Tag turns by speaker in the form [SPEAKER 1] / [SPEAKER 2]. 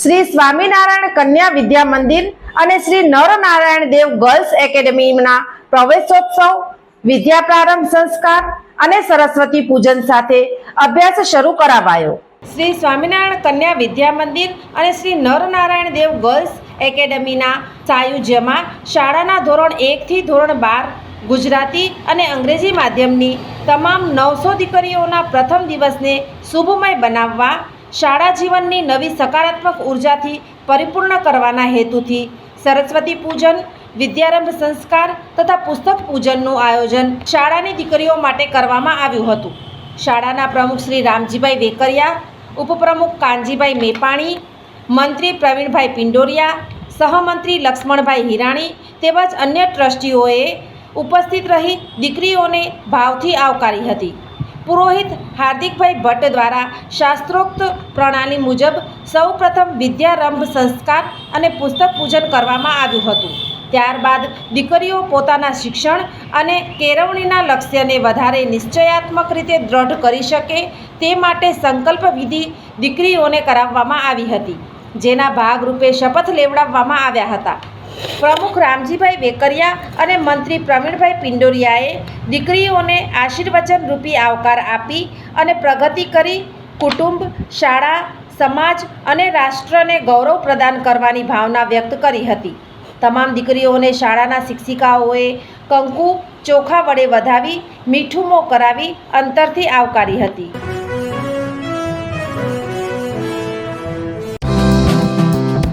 [SPEAKER 1] Shri Swaminarayan Kanya Vidya Mandir અને Shri Narnarayan Dev girls એકેડમીના પ્રવેશોત્સવ, વિદ્યા પ્રારંભ સંસ્કાર અને સરસ્વતી પૂજન સાથે અભ્યાસ શરૂ કરાવાયો. શ્રી સ્વામિનારાયણ કન્યા વિદ્યા મંદિર અને શ્રી નરનારાયણ દેવ ગર્લ્સ એકેડમીના સાયુજ્યમાં શાળાના ધોરણ એકથી ધોરણ બાર, ગુજરાતી અને અંગ્રેજી માધ્યમની તમામ નવસો દીકરીઓના પ્રથમ દિવસને શુભમય બનાવવા શાળા જીવનની નવી સકારાત્મક ઉર્જાથી પરિપૂર્ણ કરવાના હેતુથી સરસ્વતી પૂજન, વિદ્યારંભ સંસ્કાર તથા પુસ્તક પૂજનનું આયોજન શાળાની દીકરીઓ માટે કરવામાં આવ્યું હતું. શાળાના પ્રમુખ શ્રી રામજીભાઈ વેકરિયા, ઉપપ્રમુખ કાનજીભાઈ મેપાણી, મંત્રી પ્રવીણભાઈ પિંડોરિયા, સહમંત્રી લક્ષ્મણભાઈ હિરાણી તેમજ અન્ય ટ્રસ્ટીઓએ ઉપસ્થિત રહી દીકરીઓને ભાવથી આવકારી હતી. પુરોહિત હાર્દિકભાઈ ભટ્ટ દ્વારા શાસ્ત્રોક્ત પ્રણાલી મુજબ સૌપ્રથમ વિદ્યારંભ સંસ્કાર અને પુસ્તક પૂજન કરવામાં આવ્યું હતું. ત્યારબાદ દીકરીઓ પોતાના શિક્ષણ અને કેળવણીના લક્ષ્યને વધારે નિશ્ચયાત્મક રીતે દ્રઢ કરી શકે તે માટે સંકલ્પ વિધિ દીકરીઓને કરાવવામાં આવી હતી, જેના ભાગરૂપે શપથ લેવડાવવામાં આવ્યા હતા. પ્રમુખ રામજીભાઈ વેકરિયા અને મંત્રી પ્રવીણભાઈ પિંડોરિયાએ દીકરીઓને આશીર્વચન રૂપી આવકાર આપી અને પ્રગતિ કરી કુટુંબ, શાળા, સમાજ અને રાષ્ટ્રને ગૌરવ પ્રદાન કરવાની ભાવના વ્યક્ત કરી હતી. તમામ દીકરીઓને શાળાના શિક્ષિકાઓએ કંકુ ચોખા વડે વધાવી, મીઠું કરાવી અંતરથી આવકારી હતી.